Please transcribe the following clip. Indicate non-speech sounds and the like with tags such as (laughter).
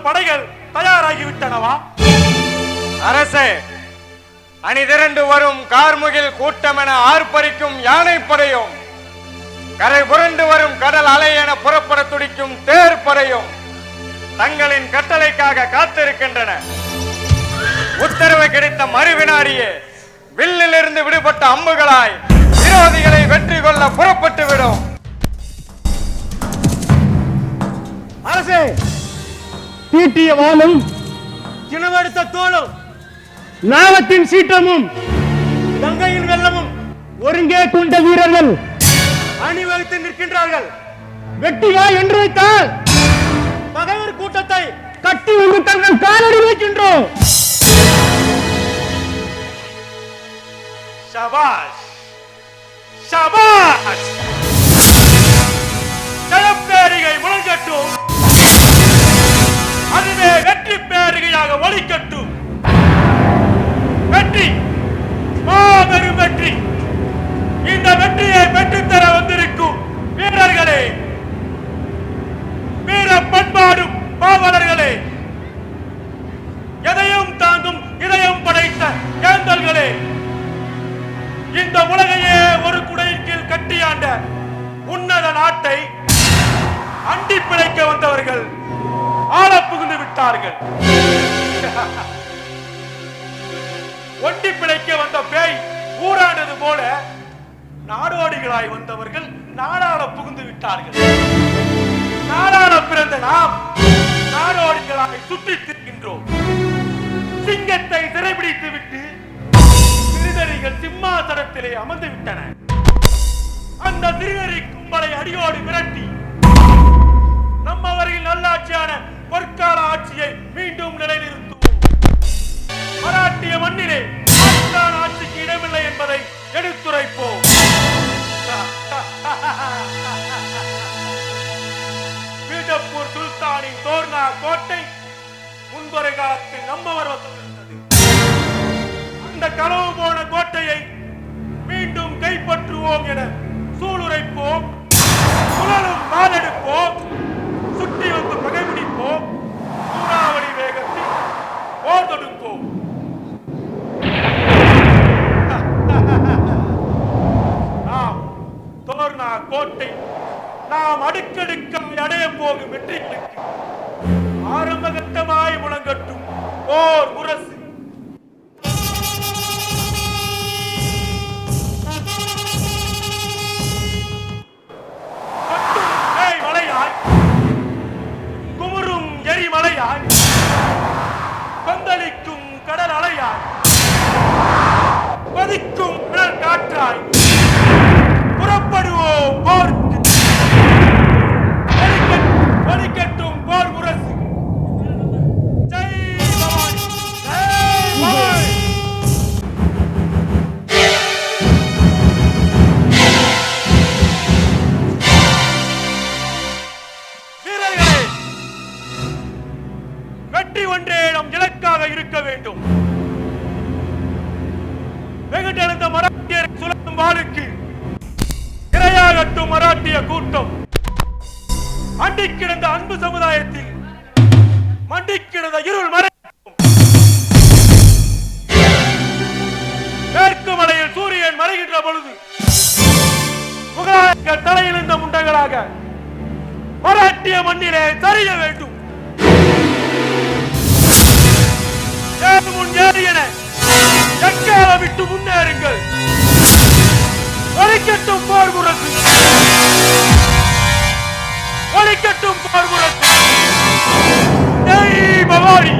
படைகள் தயாராகிவிட்டனவா? அரசே அணிதிரண்டு வரும் கார்முகில் கூட்டமென ஆர்ப்பரிக்கும் யானைப்படையும் கரை புரண்டு வரும் கடல் அலை என புறப்பட துடிக்கும் தேர்ப்படையும் தங்களின் கட்டளைக்காக காத்திருக்கின்றன. உத்தரவு கிடைத்த மறுவினாடியே வில்லிலிருந்து விடுபட்ட அம்புகளாய் விரோதிகளை வெற்றி கொள்ள புறப்பட்டு விடும் அரசே தீட்டிய வாளும் சினவெடுத்த தோளும் நாமத்தின் சீற்றமும் கங்கையின் வெள்ளமும் ஒருங்கே கொண்ட வீரர்கள் அணிவகுத்து நிற்கின்றார்கள். வெட்டியா என்று வைத்தால் பகைவர் கூட்டத்தை கட்டி வந்து தங்கள் காலடி வைக்கின்றோம். ஷபாஷ். ஷபாஷ். மாபெரும் வெற்றி. இந்த வெற்றியை பெற்றுத்தர வந்திருக்கும் வீரர்களே வீர பண்பாடும் பாவலர்களே எதையும் தாங்கும் இதயம் படைத்த ஏந்தல்களே இந்த உலகையே ஒரு குடையின் கீழ் கட்டியாண்ட உன்னத நாட்டை அண்டி பிழைக்க வந்தவர்கள் ஆள புகுந்து விட்டார்கள். (laughs) ஒண்டி பிழைக்க வந்த பேய் ஊரானது போல நாடோடிகளாய் வந்தவர்கள் நாடாள புகுந்து விட்டார்கள். நாடாள பிறந்த நாம் நாடோடிகளாய் சுற்றி திரிகின்றோம். சிங்கத்தை சிறைபிடித்து விட்டு திருநறிகள் சிம்மாசனத்திலே அமர்ந்து விட்டன. அந்த திருநறி கும்பலை அடியோடு விரட்டி களவு போன கோட்டையை மீண்டும் கைப்பற்றுவோம் என சூளுரைப்போம். சுழலும் வாழெடுப்போம் சுற்றி வந்து பகைபிடிப்போம். சூறாவளி வேகத்தில் போர் தொடுப்போம். (laughs) நாம் தோர்னா கோட்டை நாம் அடுக்கடுக்க அடைய போகும் வெற்றிகளுக்கு ஆரம்ப கட்டமாய் முழங்கட்டும். போர் முரசு. காற்றாய். பதிக்கும் கொதிக்கும் காற்றாய். புறப்படுவோம் போருக்கு. ஒலிக்கட்- போர் முரசு. வெற்றி ஒன்றே நம் இலக்காக இருக்க வேண்டும். வெகுண்டெழுந்த மராட்டியர் சுழலும் வாளுக்கு இரையாகட்டும் மராட்டிய கூட்டம். அண்டி கிடந்த அன்பு சமுதாயத்தில் மண்டி கிடந்த இருள் மறை மேற்கு மலையில் சூரியன் மறைகின்ற பொழுது முகலாயர்கள் தலையிலிருந்த முண்டங்களாக மராட்டிய மண்ணிலே சரிய வேண்டும். ஏறு முன் ஏறு என எக்கால விட்டு முன்னேறுங்கள். ஒலிக்கட்டும் போர் முரசு ஒலிக்கட்டும் போர் முரசு பவானி!